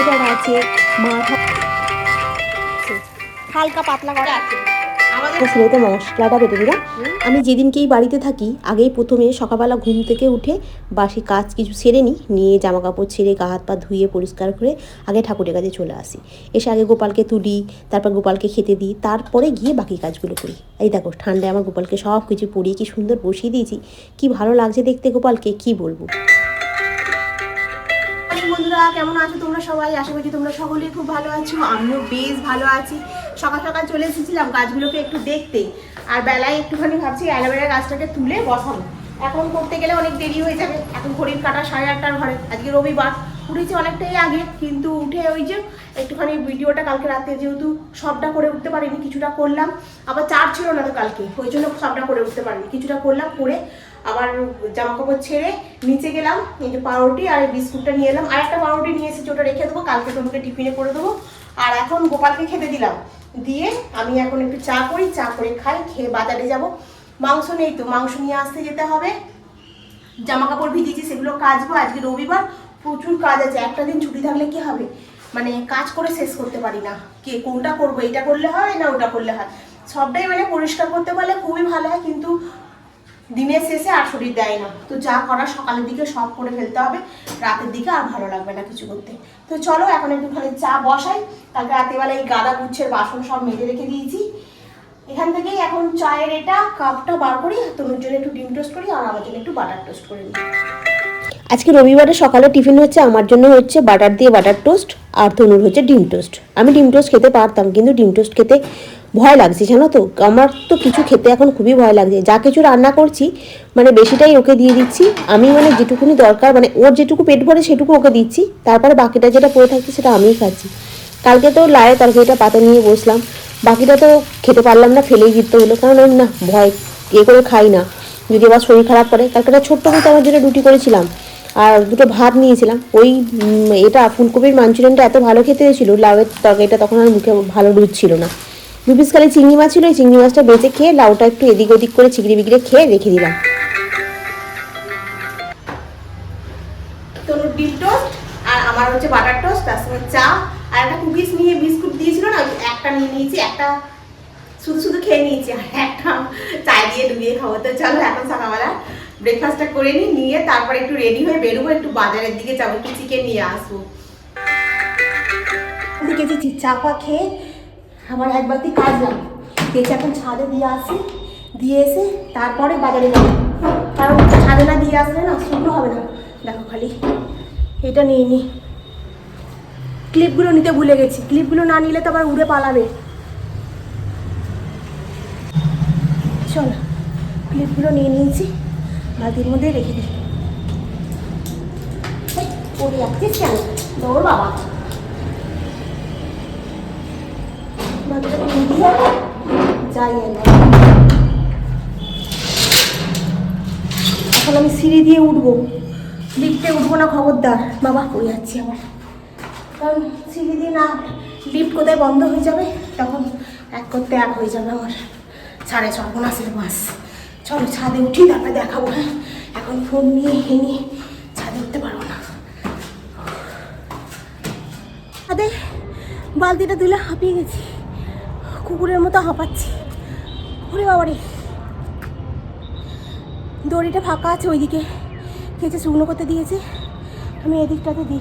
এবার আছে মাথা হালকা পাতলা করা। আছে মশলাটা বেটে দিলাম আমি যেদিনকেই বাড়িতে থাকি আগেই প্রথমে সকালবেলা ঘুম থেকে উঠে বাসি কাজ কিছু সেরে নিই নিয়ে জামা কাপড় ছেড়ে গা হাত পা ধুয়ে পরিষ্কার করে আগে ঠাকুরের কাছে চলে আসি। এসে আগে গোপালকে তুলি তারপর গোপালকে খেতে দিই তারপরে গিয়ে বাকি কাজগুলো করি। এই দেখো ঠান্ডায় আমার গোপালকে সব কিছু পরিয়ে কি সুন্দর বসিয়ে দিয়েছি। কি ভালো লাগছে দেখতে গোপালকে কি বলব? বন্ধুরা? কেমন আছো তোমরা সবাই? আশা করছি তোমরা সকলেই খুব ভালো আছো। আমিও বেশ ভালো আছি। সকাল সকাল চলে এসেছিলাম গাছগুলোকে একটু দেখতে। আর বেলায় একটুখানি ভাবছি অ্যালোভেরা গাছটাকে তুলে বসাবো। এখন করতে গেলে অনেক দেরি হয়ে যাবে। এখন ঘড়ির কাটা সাড়ে আটটার ঘরে। আজকে রবিবার। উঠেছি অনেকটাই আগে, কিন্তু উঠে ওই যে একটুখানি ভিডিওটা কালকে রাতে যেহেতু সবটা করে উঠতে পারিনি, কিছুটা করলাম। আবার চার ছিল না তো কালকে, ওই জন্য সবটা করে উঠতে পারিনি। কিছুটা করলাম, করে আবার জামা কাপড় ছেড়ে নিচে গেলাম, এই যে পাউরুটি আর এই বিস্কুটটা নিয়ে এলাম। আর একটা পাউরুটি নিয়ে এসেছি ওটা রেখে দেবো, কালকে তোমাকে টিফিনে করে দেবো। আর এখন গোপালকে খেতে দিলাম। দিয়ে আমি এখন একটু চা করি, চা করে খাই, খেয়ে বাজারে যাব। মাংস নেই তো, মাংস নিয়ে আসতে যেতে হবে। জামা কাপড় ভিজিয়েছি, সেগুলো কাচবো, আজকে রবিবার। প্রচুর কাজ আছে, একটা দিন ছুটি থাকলে কি হবে? মানে কাজ করে শেষ করতে পারি না। কে কোনটা করব এটা করলে হয় না ওটা করলে হয়? সবটাই মানে পরিষ্কার করতে পারলে খুবই ভালো হয়, কিন্তু দিনের শেষে আর শরীর দেয় না। তো যা করা সকালের দিকে সব করে ফেলতে হবে, রাতের দিকে আর ভালো লাগবে না কিছু করতে। তো চলো এখন একটুখানি চা বসাই, কালকে রাতেবেলা এই গাদা গুচ্ছের বাসন সব মেজে রেখে দিয়েছি। এখান থেকেই এখন চায়ের এটা কাপটা বার করি তনুর জন্য একটু ডিম টোস্ট করি, আর আমার জন্য একটু বাটার টোস্ট করে নিই। আজকে রবিবারে সকালে টিফিন হচ্ছে আমার জন্য হচ্ছে বাটার দিয়ে বাটার টোস্ট, আর তনুর হচ্ছে ডিম টোস্ট। আমি ডিম টোস্ট খেতে পারতাম, কিন্তু ডিম টোস্ট খেতে ভয় লাগছে, জানো তো? আমার তো কিছু খেতে এখন খুবই ভয় লাগছে। যা কিছু রান্না করছি মানে বেশিটাই ওকে দিয়ে দিচ্ছি। আমি মানে যেটুকুনি দরকার মানে ওর যেটুকু পেট ভরে সেটুকু ওকে দিচ্ছি। তারপরে বাকিটা যেটা পড়ে থাকছে সেটা আমিই খাচ্ছি। কালকে তো লায়ে তরকারিটা পাতা নিয়ে বসলাম। বাকিটা তো খেতে পারলাম না, ফেলেই দিতে হলো। কারণ ওর না ভয়, এ করে খাই না। যদি আবার শরীর খারাপ করে, কালকে একটা ছোট্ট মতো আমার জন্য রুটি করেছিলাম। আর দুটো ভাত নিয়েছিলাম। ওই এটা ফুলকপির মাঞ্চুরিয়ানটা এত ভালো খেতে হয়েছিল, লাউয়ের তরকারিটা তখন আর মুখে ভালো রুচছিল না। দু পিস খালি চিংড়ি মাছ ছিল ওই চিংড়ি মাছটা বেঁচে খেয়ে লাউটা একটু এদিক ওদিক করে চিংড়ি বিগড়ে খেয়ে রেখে দিলাম। তনুর ডিম টোস্ট আর আমার হচ্ছে বাটার টোস্ট তার সঙ্গে চা আর একটা কুকিজ নিয়ে বিস্কুট দিয়েছিল না একটা নিয়ে নিয়েছি একটা শুধু শুধু খেয়ে নিয়েছি আর একটা চায় দিয়ে ডুবিয়ে খাব। তো চলো এখন সকালবেলা ব্রেকফাস্টটা করে নিই নিয়ে তারপরে একটু রেডি হয়ে বেরোবো একটু বাজারের দিকে যাব একটু চিকেন নিয়ে আসব। দিকে চা ফা খেয়ে আমার এক বালতি কাজ লাগে দেখছি এখন ছাদে দিয়ে আসি, দিয়ে এসে তারপরে বাজারে যাব। কারণ ছাদে না দিয়ে আসলে না শুকনো হবে না। দেখো খালি, এটা নিয়ে নি। ক্লিপগুলো নিতে ভুলে গেছি। ক্লিপগুলো না নিলে তো আবার উড়ে পালাবে। চলো, ক্লিপগুলো নিয়ে নিয়েছি। বালতির মধ্যে রেখে দিই। পড়ে যাচ্ছিস কেন? দৌড় বাবা বাচ্চাটাকে নিয়ে দিয়ে যাই এখন আমি সিঁড়ি দিয়ে উঠবো। লিফটে উঠবো না, খবরদার। বাবা পড়ে যাচ্ছি আবার কারণ সিঁড়ি দিয়ে না, লিফট কোথায় বন্ধ হয়ে যাবে? তখন এক করতে এক হয়ে যাবে আমার। সাড়ে সর্বনাশের বাস। চলো, ছাদে উঠি, তারপরে দেখাবো হ্যাঁ? এখন ফোন নিয়ে হে ছাদে উঠতে পারব না। ছাদে বালতিটা দিলে হাঁপিয়ে গেছি। কুকুরের মতো হাঁপাচ্ছি। ওরে বাবারে। দড়িটা ফাঁকা আছে ওইদিকে। কেচে শুকনো করতে দিয়েছে। আমি এদিকটাতে দিই।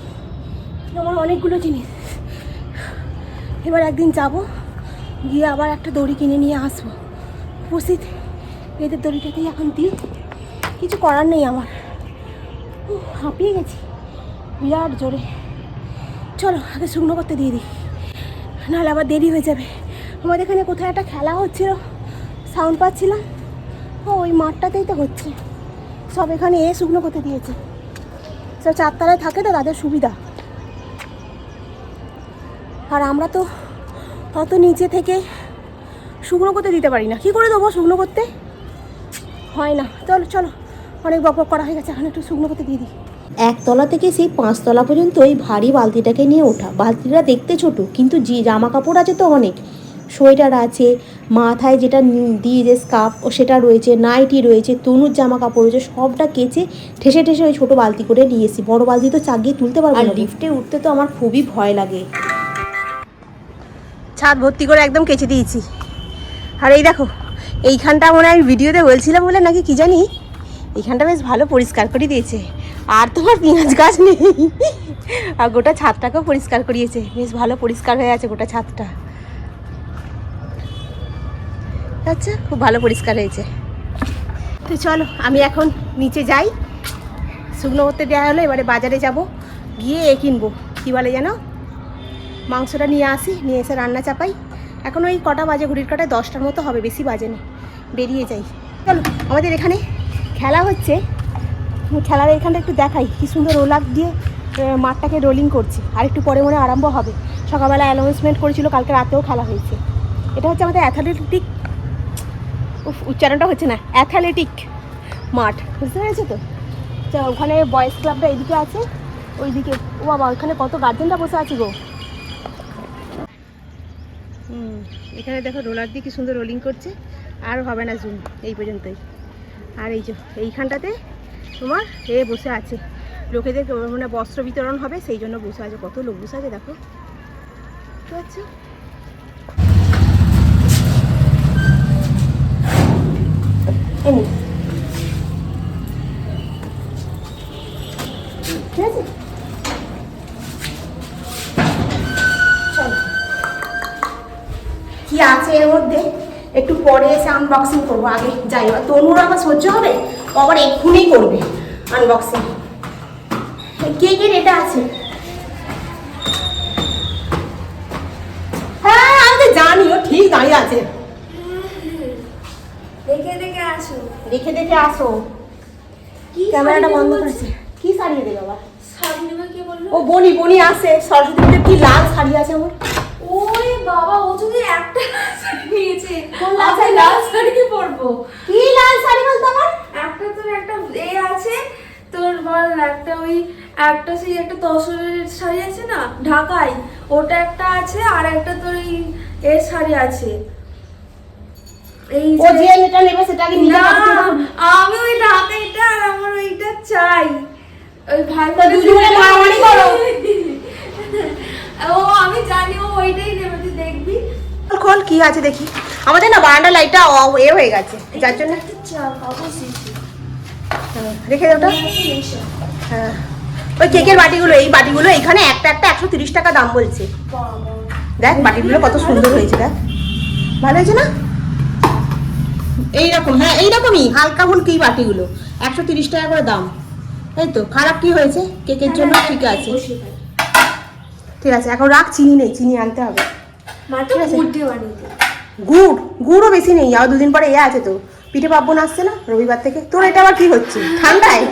আমার অনেকগুলো জিনিস। এবার একদিন যাব, গিয়ে আবার একটা দড়ি কিনে নিয়ে আসব। উপস্থিত এদের দড়িটাতেই এখন দিই। কিছু করার নেই আমার। হাঁপিয়ে গেছি। বিরাট জোরে। চলো, আগে শুকনো করতে দিয়ে দিই। নাহলে আবার দেরি হয়ে যাবে। আমাদের এখানে কোথায় একটা খেলা হচ্ছিল? সাউন্ড পাচ্ছিলাম। ওই মাঠটাতেই তো হচ্ছে। সব এখানে এ শুকনো করতে দিয়েছে। সব চারতলায় থাকে তো তাদের সুবিধা। আর আমরা তো অত নিচে থেকে শুকনো করতে দিতে পারি না। কী করে দেবো শুকনো করতে? হয় না। চলো চলো। অনেক বক করা হয়ে গেছে। এখন একটু শুকনো করতে দিয়ে দিই। একতলা থেকে সেই পাঁচতলা পর্যন্ত এই ভারী বালতিটাকে নিয়ে ওঠা। বালতিটা দেখতে ছোট, কিন্তু যে জামা কাপড় আছে তো অনেক। সোয়েটার আছে মাথায় যেটা দিয়ে যে স্কার্ফ ও সেটা রয়েছে নাইটি রয়েছে তনুর জামা কাপড় রয়েছে সবটা কেচে ঠেসে ঠেসে ওই ছোটো বালতি করে নিয়ে এসি বড় বালতি তো চাগিয়ে তুলতে পারব আর লিফটে উঠতে তো আমার খুবই ভয় লাগে। ছাদ ভর্তি করে একদম কেচে দিয়েছি। আর এই দেখো এইখানটা মনে হয় আমি ভিডিওতে বলছিলাম বলে নাকি কি জানি? এইখানটা বেশ ভালো পরিষ্কার করে দিয়েছে। আর তোমার পেঁয়াজ গাছ নেই। আর গোটা ছাদটাকেও পরিষ্কার করিয়েছে। বেশ ভালো পরিষ্কার হয়ে আছে গোটা ছাদটা। আচ্ছা খুব ভালো পরিষ্কার হয়েছে। তো চলো, আমি এখন নিচে যাই। শুকনো করতে দেওয়া হলো, এবারে বাজারে যাব। গিয়ে এ কিনবো। কী বলে যেন? মাংসটা নিয়ে আসি, নিয়ে এসে রান্না চাপাই। এখন ওই কটা বাজে, ঘড়ির কাটায় দশটার মতো হবে, বেশি বাজে না। বেরিয়ে যাই। চলো, আমাদের এখানে খেলা হচ্ছে। খেলার এখানটা একটু দেখাই। কি সুন্দর রোলার দিয়ে মাঠটাকে রোলিং করছে। আর একটু পরে মনে আরম্ভ হবে। সকালবেলা অ্যানাউন্সমেন্ট করেছিল, কালকে রাতেও খেলা হয়েছে। এটা হচ্ছে আমাদের অ্যাথলেটিক উফ, উচ্চারণটা হচ্ছে না অ্যাথলেটিক মাঠ, বুঝতে পেরেছ তো? তো ওখানে বয়েজ ক্লাবটা এদিকে আছে, ওইদিকে, ও বাবা, ওখানে কত গার্জেনরা বসে আছে গো? হুম, এখানে দেখো রোলার দিয়ে কি সুন্দর রোলিং করছে, আর হবে না জুম এই পর্যন্তই। আর এই যে, এইখানটাতে তোমার এ বসে আছে, লোকেদের মানে বস্ত্র বিতরণ হবে, সেই জন্য বসে আছে, কত লোক বসে আছে, দেখো। বুঝতে ঠিক আছে? কি আছে এর মধ্যে? একটু পরে এসে আনবক্সিং করব। আগে যাই তনুর আবার সহ্য হবে? আবার এক্ষুনি করবে আনবক্সিং কে কে এটা আছে? হ্যাঁ আমি তো ঠিক দাঁড়িয়ে আছে দেখে দেখে আসো দেখে দেখে আসো। কি ক্যামেরাটা বন্ধ করেছে। কি শাড়ি দেবে বাবা? কে ও বনি বনি আসে সরস্বতী কি লাল শাড়ি আছে আমার? ওরে বাবা ও যদি একটা শাড়ি নিয়েছে কোন লাল শাড়ি? শাড়ি পরবো। কি লাল শাড়ি বলতো আমার? একটা তোর একটা এ আছে তোর বল একটা ওই একটা সেই একটা তসরের শাড়ি আছে না ঢাকায় ওটা একটা আছে আর একটা তোর এই এর শাড়ি আছে। ও যে- যেটা নেবে সেটা আগে নিজে আমি ওই ঢাকাইটা আর আমার ওইটা চাই। ওই ভাই তো দুজনে মারামারি করো। ও আমি জানি ও ওইটাই নেবে তুই দেখবি। খোল কি আছে দেখি। আমাদের না বারান্দা লাইটটা এ হয়ে গেছে যার জন্য হ্যাঁ, রেখে দাও হ্যাঁ। ওই কেকের বাটিগুলো এই বাটিগুলো এখানে একটা একটা একশো তিরিশ টাকা দাম বলছে। দেখ বাটিগুলো কত সুন্দর হয়েছে দেখ। ভালো হয়েছে না? এইরকম হ্যাঁ এইরকমই হালকা ফুলকি বাটিগুলো একশো তিরিশ টাকা করে দাম। এই তো? খারাপ কি হয়েছে? কেকের জন্য ঠিক আছে। ঠিক আছে এখন রাখ চিনি নেই চিনি আনতে হবে। গুড় গুড়ও বেশি নেই আর দুদিন পরে এ আছে তো। পিঠে পার্বণ আসছে না? রবিবার থেকে। তোর এটা আবার কি হচ্ছে? ঠান্ডায়?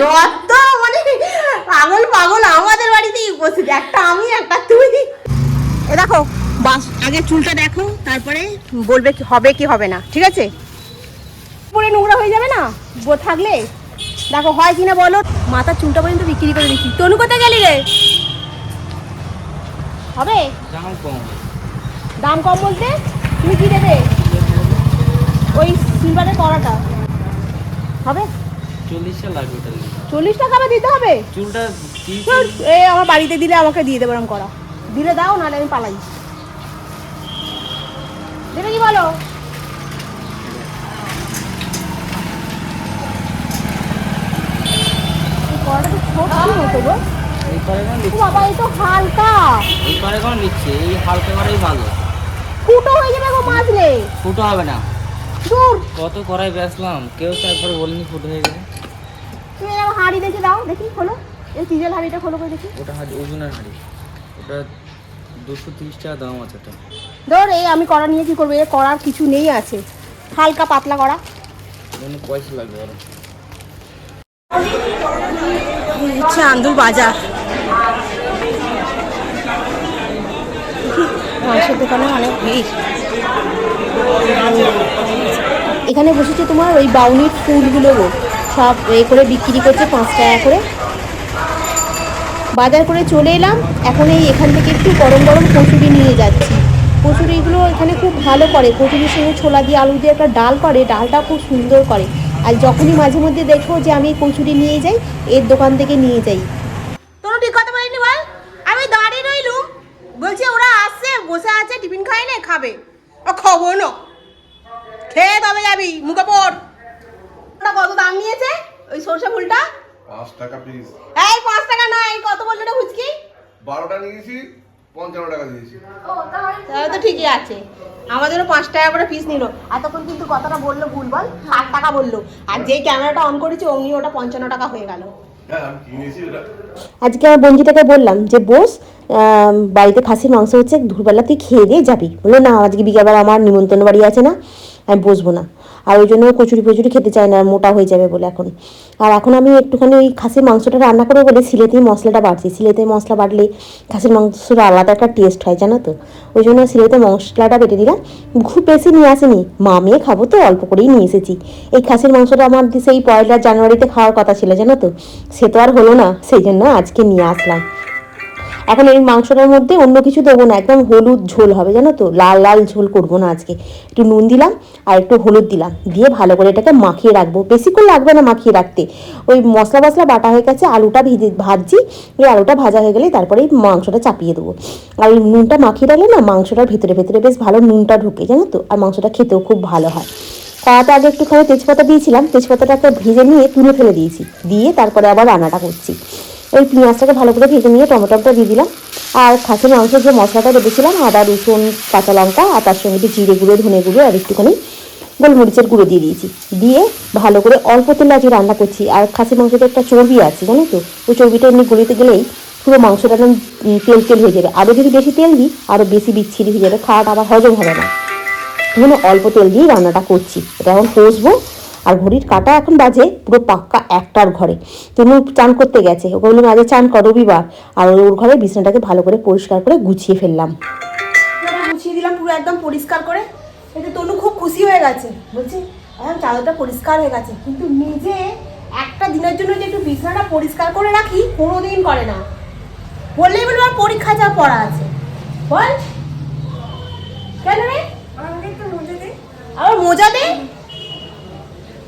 যত মানে পাগল পাগল আমাদের বাড়িতেই উপস্থিত। একটা আমি একটা তুই। এ দেখো বাস আগে চুলটা দেখো তারপরে বলবে কি হবে কি হবে না ঠিক আছে? পরে নোংরা হয়ে যাবে না? বো থাকলে? দেখো হয় কিনা বলো? মাথার চুলটা পর্যন্ত বিক্রি করে দিচ্ছি। তনু কোথায় গেলি রে? হবে? দাম কম। দাম কম বলতে? তুমি কি দেবে? ওই সিলভারের কড়াটা। হবে? চল্লিশটা লাগবে চল্লিশ টাকা আবার দিতে হবে? চুলটা এ আমার বাড়িতে দিলে আমাকে দিয়ে দেবো এরকম করা দিলে দাও নাহলে আমি পালাই। দেবে কি বলো? ফুটো হয়ে যাবে গো মাজলে ফুটো হবে না। কত করাই বেচলাম? কেউ তো একবার বলেনি ফুটো হয়ে গেছে তুমি এরকম হাঁড়ি দেখে দাও দেখি খোলো। এই চিজেল হাঁড়িটা খোলো করে দেখি। ওটা হাড়ি ওজনের হাড়ি। ওটা দুশো তিরিশ টাকা দাম আছে ওটা ধর এই আমি কড়া নিয়ে কি করব? এর করার কিছু নেই আছে। হালকা পাতলা করা পয়সা লাগবে আরও। হচ্ছে আন্দুর বাজার। মাংসের দোকানে অনেক ভিড়। এখানে বসেছে তোমার ওই বাউনির ফুলগুলো সব এ করে বিক্রি করছে পাঁচ টাকা করে। বাজার করে চলে এলাম। এখন এই এখান থেকে একটু গরম গরম কচুরি নিয়ে যাচ্ছি। কচুরিগুলো এখানে খুব ভালো করে কচুরির সঙ্গে ছোলা দিয়ে আলু দিয়ে একটা ডাল করে, ডালটা খুব সুন্দর করে। আর যখনই মাঝে মধ্যে দেখো যে আমি কচুরি নিয়ে যাই, এর দোকান থেকে নিয়ে যাই। কথা বল? আমি দাঁড়িয়ে বলছি ওরা আসছে, বসে আছে, টিফিন না, খাবে। ও খাব না। খেয়ে তবে যাবি? মুখে পড়। কত দাম নিয়েছে? ওই সরষে ফুলটা? পাঁচ টাকা পিস এই পাঁচ টাকা নয় কত বলল রে ফুচকি বারোটা নিয়েছি পঞ্চান্ন টাকা দিয়েছি। ও তাহলে তাহলে তো ঠিকই আছে। আমাদেরও পাঁচ টাকা করে পিস নিল। এতক্ষণ কিন্তু কথাটা বলল ভুল বল। ষাট টাকা বলল। আর যেই ক্যামেরাটা অন করেছে অমনি ওটা পঞ্চান্ন টাকা হয়ে গেল। হ্যাঁ আমি কিনেছি আজকে আমার বঞ্জিতাকে বললাম যে বোস বাড়িতে খাসির মাংস হচ্ছে দুপুরবেলা তুই খেয়ে দিয়ে যাবি। বলল না আজকে বিকেলবেলা আমার নিমন্ত্রণ বাড়ি আছে না আমি বসবো না। আর ওই জন্য কচুরি ফচুরি খেতে চায় না মোটা হয়ে যাবে বলে এখন। আর এখন আমি একটুখানি ওই খাসির মাংসটা রান্না করব বলে সিলেতে মশলাটা বাড়ছি। সিলেতে মশলা বাটলে খাসির মাংসটা আলাদা একটা টেস্ট হয়, জানো তো? ওই জন্য সিলেতে মশলাটা বেটে দিলাম। খুব বেশি নিয়ে আসিনি মা মেয়ে খাব তো, অল্প করেই নিয়ে এসেছি। এই খাসির মাংসটা আমার সেই পয়লা জানুয়ারিতে খাওয়ার কথা ছিল, জানো তো? সে তো আর হলো না, সেই জন্য আজকে নিয়ে আসলাম। এখন এই মাংসটার মধ্যে অন্য কিছু দেবো না, একদম হলুদ ঝোল হবে, জানো তো? লাল লাল ঝোল করব না আজকে। একটু নুন দিলাম আর একটু হলুদ দিলাম, দিয়ে ভালো করে এটাকে মাখিয়ে রাখব। বেশিক্ষণ লাগবে না মাখিয়ে রাখতে। ওই মশলা মশলা বাটা হয়ে গেছে, আলুটা ভিজে, ভাজছি ওই আলুটা ভাজা হয়ে গেলে তারপরে এই মাংসটা চাপিয়ে দেবো। আর ওই নুনটা মাখিয়ে রাখলে না, মাংসটার ভেতরে ভেতরে বেশ ভালো নুনটা ঢুকে, জানো তো? আর মাংসটা খেতেও খুব ভালো হয়। কড়াতে আগে একটুখানি তেজপাতা দিয়েছিলাম, তেজপাতাটাকে ভেজে নিয়ে তুলে ফেলে দিয়েছি। দিয়ে তারপরে আবার রান্নাটা করছি। ওই পেঁয়াজটাকে ভালো করে ভেজে নিয়ে টমেটোটা দিয়ে দিলাম। আর খাসির মাংসের যে মশলাটা রেখেছিলাম, আদা, রসুন, কাঁচা লঙ্কা আর তার সঙ্গে জিরে গুঁড়ো, ধনে গুঁড়ো আর একটুখানি গোলমরিচের গুঁড়ো দিয়ে দিয়েছি। দিয়ে ভালো করে অল্প তেলে আজকে রান্না করছি। আর খাসি মাংসতে একটা চর্বি আছে, জানো তো, ওই চর্বিটা এমনি গলিতে গেলেই পুরো মাংসটা একদম তেল তেল হয়ে যাবে। আরও যদি বেশি তেল দিই, আরও বেশি বিচ্ছিরি হয়ে যাবে, খাওয়াটা আবার হজম হবে না। মানে অল্প তেল দিয়েই রান্নাটা করছি। এটা এখন কষবো আর ঘড়ির কাটা এখন বাজে পুরো পাক্কা একটার ঘরে। তুমি চান করতে গেছে। ওকে বললাম আগে চান কর রবিবার আর ওর ঘরে বিছানাটাকে ভালো করে পরিষ্কার করে গুছিয়ে ফেললাম। গুছিয়ে দিলাম পুরো একদম পরিষ্কার করে। এতে তনু খুব খুশি হয়ে গেছে। বলছে এখন চাদরটা পরিষ্কার হয়ে গেছে। কিন্তু নিজে একটা দিনের জন্য যে একটু বিছানাটা পরিষ্কার করে রাখি কোনোদিন করে না। বললেই বলব আর পরীক্ষা যা পড়া আছে। বল। কেন রে? আমাকে একটু মজা দে। আবার মোজা দে?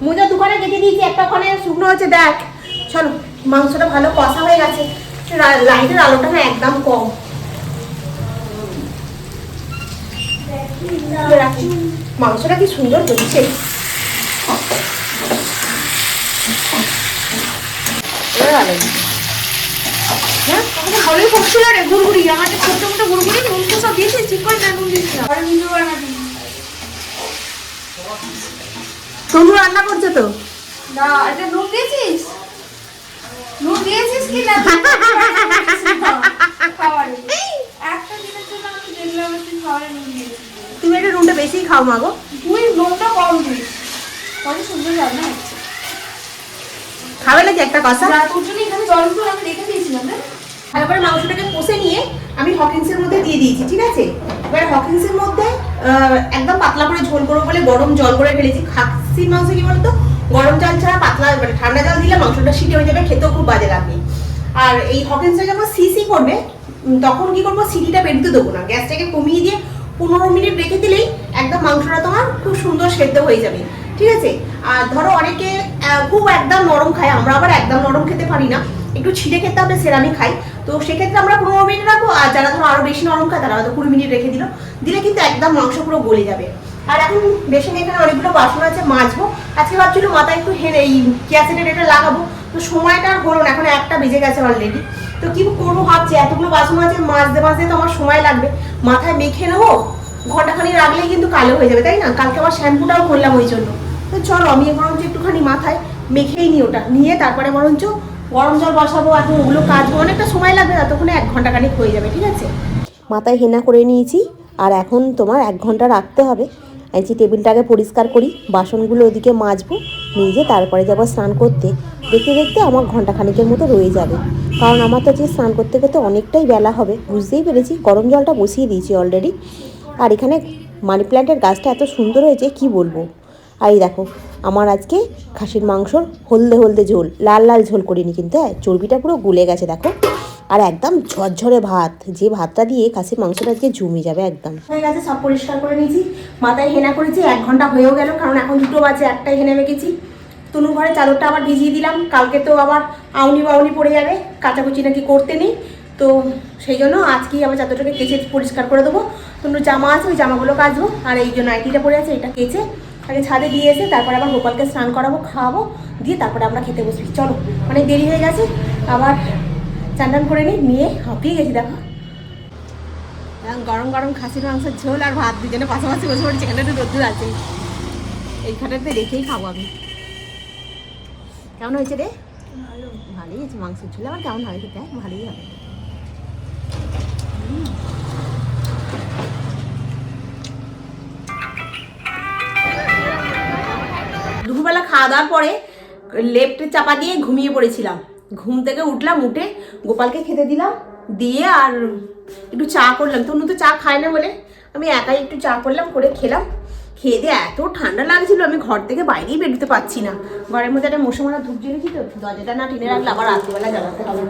মোজা দোকানে কেটে দিয়েছি একটা ওখানে শুকনো হচ্ছে দেখ। চলো মাংসটা ভালো কষা হয়ে গেছে। লাইটের আলোটা না একদম কম। মাংসটা কি সুন্দর হচ্ছে। হ্যাঁ, ভালোই পড়ছিল রে গুড়গুড়ি আমার যে ছোট্ট মোটো গুড়গুড়ি নুন সব দিয়েছিস ঠিক করে না নুন দিয়েছিস তনু রান্না করছে তো? না এটা নুন দিয়েছিস? নুন দিয়েছিস কি না? একটা দিনের জন্য আমি দেখলাম তুই খাবারে নুন দিয়েছিস। তুমি একটু নুনটা বেশিই খাও মাগো তুই নুনটা কম দিস। সুন্দর রান্না হচ্ছে। খাবে নাকি একটা কষা? যা তোর জন্য এখানে জল ফুল আমি রেখে দিয়েছিলাম না তারপরে মাংসটাকে কষে নিয়ে আমি হকিংসের মধ্যে দিয়ে দিয়েছি ঠিক আছে? এবার হকিংসের মধ্যে একদম পাতলা করে ঝোল করব বলে গরম জল করে ফেলেছি। খাসির মাংস কি বলতো? গরম জল ছাড়া পাতলা মানে ঠান্ডা জল দিলে মাংসটা সিটে হয়ে যাবে, খেতেও খুব বাজে লাগবে আর এই হকিংসটা যখন সিসি করবে তখন কি করব? সিটিটা বেরোতে দেবো না। গ্যাসটাকে কমিয়ে দিয়ে পনেরো মিনিট রেখে দিলেই একদম মাংসটা তোমার খুব সুন্দর সেদ্ধ হয়ে যাবে। ঠিক আছে? আর ধরো অনেকে খুব একদম নরম খায়, আমরা আবার একদম নরম খেতে পারি না। একটু ছিঁড়ে খেতে হবে সেরামি খাই। তো সেক্ষেত্রে আমরা পনেরো মিনিট রাখব, আর যারা ধরো আরও বেশি নরম খায়, তারা হয়তো কুড়ি মিনিট রেখে দিল। দিলে কিন্তু একদম মাংস পুরো গলে যাবে। আর এখন বেসন এখানে অনেকগুলো বাসন আছে, মাজবো। আজকে ভাবছিল মাথায় একটু হেনে এই ক্যাসেটের এটা লাগাবো। তো সময়টা আর হলো না, এখন একটা বেজে গেছে অলরেডি তো কি করব ভাবছি, এতগুলো বাসন আছে, মাজতে মাজতে তো আমার সময় লাগবে। মাথায় মেখে নেব ঘন্টাখানি রাখলেই কিন্তু কালো হয়ে যাবে, তাই না? কালকে আবার শ্যাম্পুটাও করলাম ওই জন্য। তো চলো, আমি বরঞ্চ একটুখানি মাথায় মেখেই নিই ওটা। নিয়ে তারপরে বরঞ্চ গরম জল বসাবো এখন ওগুলো কাচবো, অনেকটা সময় লাগবে, ততক্ষণে এক ঘণ্টা খানিক হয়ে যাবে, ঠিক আছে? মাথায় হেনা করে নিয়েছি, আর এখন তোমার এক ঘণ্টা রাখতে হবে। যে টেবিলটাকে পরিষ্কার করি, বাসনগুলো ওদিকে মাজবো নিজে তারপরে যাব স্নান করতে। দেখতে দেখতে আমার ঘণ্টা খানিকের মতো রয়ে যাবে। কারণ আমার তো যে স্নান করতে করতে অনেকটাই বেলা হবে, বুঝতেই পেরেছি, গরম জলটা বসিয়ে দিয়েছি অলরেডি আর এখানে মানি প্ল্যান্টের গাছটা এত সুন্দর হয়েছে, কি বলব? এই দেখো, আমার আজকে খাসির মাংসর হলদে হলদে ঝোল, লাল লাল ঝোল করিনি কিন্তু হ্যাঁ চর্বিটা পুরো গুলে গেছে, দেখো। আর একদম ঝরঝরে ভাত, যে ভাতটা দিয়ে খাসির মাংসটা আজকে জমে যাবে একদম। হয়ে গেছে, সব পরিষ্কার করে নিয়েছি, মাথায় হেনা করেছি, এক ঘণ্টা হয়েও গেল, কারণ এখন দুটো বাজে, একটাই হেনে মেখেছি। তনু ঘরে চাদরটা আবার ভিজিয়ে দিলাম, কালকে তো আবার আউনি বাউনি পড়ে যাবে, কাচাকুচি নাকি করতে নেই, তো সেই জন্য আজকেই আবার চাদরটাকে কেচে পরিষ্কার করে দেবো। তনুর জামা আছে, ওই জামাগুলো কাচবো, আর এই জন্য আইটিটা পরে আছে, এটা কেচে আগে ছাদে দিয়ে এসে তারপর আবার গোপালকে স্নান করাবো খাওয়াবো দিয়ে তারপরে আমরা খেতে বসবি। চলো অনেক দেরি হয়ে গেছে আবার চান করে নিই নিয়ে হাঁপিয়ে গেছি দেখো। এখন গরম গরম খাসির মাংসের ঝোল আর ভাত দুজনে পাশাপাশি বসে পড়ছি এখানে একটু রোদ্দুর আছে। এইখানেতে রেখেই খাব আমি। কেমন হয়েছে রে? ভালো। ভালোই হয়েছে মাংসের ঝোল আমার কেমন হবে খেতে? ভালোই হবে। খাওয়া দাওয়ার পরে লেপটে চাপা দিয়ে ঘুমিয়ে পড়েছিলাম। ঘুম থেকে উঠলাম, উঠে গোপালকে খেতে দিলাম, দিয়ে আর একটু চা করলাম। তনু তো চা খায় না বলে আমি একাই একটু চা করলাম, করে খেলাম। খেয়ে দিয়ে এত ঠান্ডা লাগছিল, আমি ঘর থেকে বাইরেই বেরোতে পারছি না। ঘরের মধ্যে একটা মশা মারা ধূপ জ্বেলেছি তো, দরজাটা না টেনে রাখলে আবার রাত্রিবেলা জ্বালাতে হবে।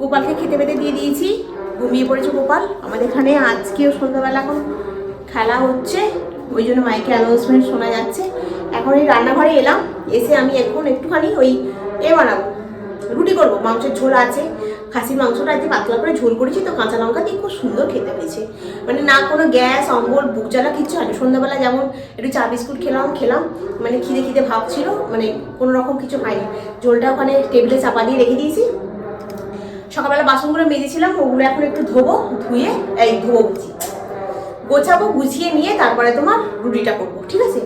গোপালকে খেতে পেতে দিয়ে দিয়েছি, ঘুমিয়ে পড়েছে গোপাল। আমাদের এখানে আজকেও সন্ধ্যাবেলা এখন খেলা হচ্ছে। ওই জন্য মাইকে অ্যানাউন্সমেন্ট শোনা যাচ্ছে। এখন এই রান্নাঘরে এলাম, এসে আমি এখন একটুখানি ওই এ বানাবো, রুটি করব। মাংসের ঝোল আছে, খাসির মাংসটা আজকে পাতলা করে ঝোল করেছি, তো কাঁচা লঙ্কা দিয়ে খুব সুন্দর খেতে পেয়েছে মানে না কোনো গ্যাস, অম্বল, বুক জ্বালা কিচ্ছু হয়নি। সন্ধ্যাবেলা যেমন একটু চা বিস্কুট খেলাম খেলাম মানে খিদে খিদে ভাব ছিল মানে কোনো রকম কিছু হয়নি। ঝোলটা ওখানে টেবিলে চাপা দিয়ে রেখে দিয়েছি। সকালবেলা বাসনগুলো মেজেছিলাম, ওগুলো এখন একটু ধোবো, ধুয়ে, এই ধোবো বুঝি। গোছাবো, গুছিয়ে নিয়ে তারপরে তোমার রুটিটা করব, ঠিক আছে?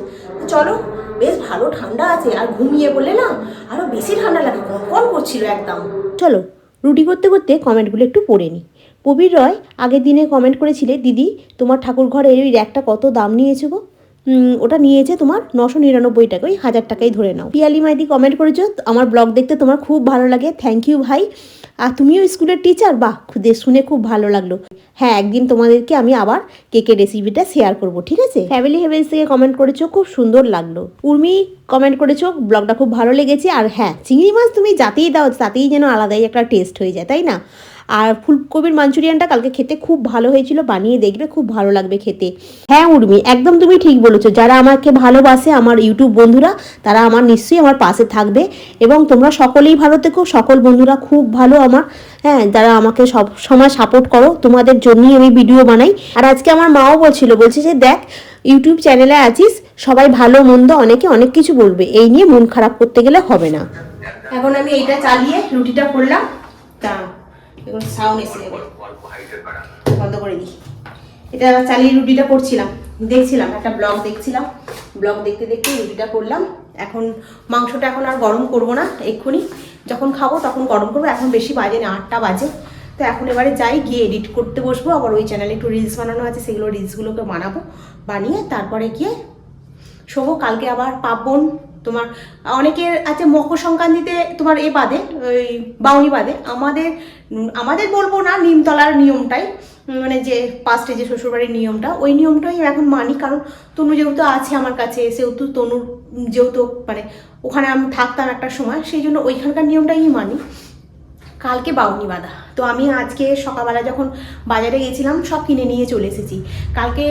চলো, বেশ ভালো ঠান্ডা আছে, আর ঘুমিয়ে বলে না আরও বেশি ঠান্ডা লাগে কন করছিল একদম। চলো, রুটি করতে করতে কমেন্টগুলো একটু পড়ে নিই প্রবীর রয় আগের দিনে কমেন্ট করেছিলে, দিদি, তোমার ঠাকুর ঘরের ওই র্যাকটা কত দাম নিয়েছে গো? ওটা নিয়েছে তোমার নশো নিরানব্বই টাকা, ওই হাজার টাকাই ধরে নাও। পিয়ালি মাইদি কমেন্ট করেছ, আমার ব্লগ দেখতে তোমার খুব ভালো লাগে থ্যাংক ইউ ভাই। আর তুমিও স্কুলের টিচার বাহ শুনে খুব ভালো লাগল। হ্যাঁ একদিন তোমাদেরকে আমি আবার কেকের রেসিপিটা শেয়ার করব, ঠিক আছে? ফ্যামিলি হেভেন্স থেকে কমেন্ট করেছ, খুব সুন্দর লাগল। উর্মি কমেন্ট করেছ ব্লগটা খুব ভালো লেগেছে। আর হ্যাঁ চিংড়ি মাছ তুমি যাতেই দাও, তাতেই যেন আলাদাই একটা টেস্ট হয়ে যায়, তাই না? আর ফুলকপির মাঞ্চুরিয়ানটা কালকে খেতে খুব ভালো হয়েছিল, বানিয়ে দেখবে খুব ভালো লাগবে খেতে। হ্যাঁ উর্মি, একদম তুমি ঠিক বলেছ। যারা আমাকে ভালোবাসে, আমার ইউটিউব বন্ধুরা, তারা আমার নিশ্চয়ই আমার পাশে থাকবে এবং তোমরা সকলেই ভালো থেকো, সকল বন্ধুরা খুব ভালো আমার। হ্যাঁ যারা আমাকে সব সময় সাপোর্ট করো, তোমাদের জন্যই আমি ভিডিও বানাই। আর আজকে আমার মাও বলছিল, বলছে যে, দেখ, ইউটিউব চ্যানেলে আছিস, সবাই ভালো, মন্দ, অনেকে অনেক কিছু বলবে। এই নিয়ে মন খারাপ করতে গেলে হবে না। এখন আমি এইটা চালিয়ে রুটিটা করলাম। তা এখন সাউন্ড এসে যাবে। বন্ধ করে দিই। এটা চালিয়ে রুটিটা করছিলাম দেখছিলাম একটা ব্লগ দেখছিলাম। ব্লগ দেখতে দেখতে রুটিটা করলাম। এখন মাংসটা এখন আর গরম করব না এক্ষুনি। যখন খাব তখন গরম করব এখন বেশি বাজে না আটটা বাজে। তো এখন এবারে যাই গিয়ে এডিট করতে বসবো। আবার ওই চ্যানেলে একটু রিলস বানানো আছে সেগুলো রিলসগুলোকে বানাবো বানিয়ে তারপরে গিয়ে শোবো। কালকে আবার পার্বণ তোমার অনেকের আছে মকর সংক্রান্তিতে তোমার এ বাদে, ওই বাউনি বাদে। আমাদের আমাদের বলব না নিমতলার নিয়মটাই মানে যে পাঁচটে যে শ্বশুরবাড়ির নিয়মটা, ওই নিয়মটাই এখন মানি। কারণ তনু যেহেতু আছে আমার কাছে, সেহেতু তনুর যেহেতু মানে ওখানে আমি থাকতাম একটা সময়, সেই জন্য ওইখানকার নিয়মটাই মানি। কালকে বাউনি বাঁধা। তো আমি আজকে সকালবেলা যখন বাজারে গেছিলাম, সব কিনে নিয়ে চলে এসেছি। কালকে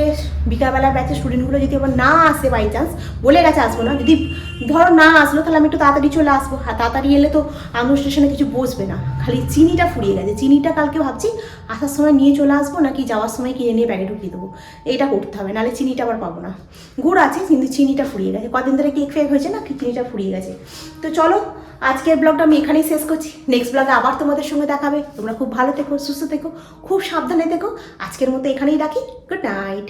বিকালবেলা ব্যাচের স্টুডেন্টগুলো যদি আবার না আসে বাই চান্স বলে গেছে আসব না। যদি ধরো না আসলো, তাহলে আমি একটু তাড়াতাড়ি চলে আসব। হ্যাঁ তাড়াতাড়ি এলে তো আনন্দ স্টেশনে কিছু বসবে না। খালি চিনিটা ফুরিয়ে গেছে। চিনিটা কালকে ভাবছি, আসার সময় নিয়ে চলে আসব নাকি যাওয়ার সময় কিনে নিয়ে ব্যাগে ঢুকিয়ে দেবো। এটা করতে হবে, নাহলে চিনিটা আবার পাবো না। গুড় আছে, কিন্তু চিনিটা ফুরিয়ে গেছে। কদিন ধরে কেক ফেক হয়েছে না চিনিটা ফুরিয়ে গেছে। তো চলো, আজকের ব্লগটা আমি এখানেই শেষ করছি। নেক্সট ব্লগে আবার তোমাদের সঙ্গে দেখাবে। তোমরা খুব ভালো থেকো, সুস্থ থেকো, খুব সাবধানে থেকো। আজকের মতো এখানেই রাখি। Good night.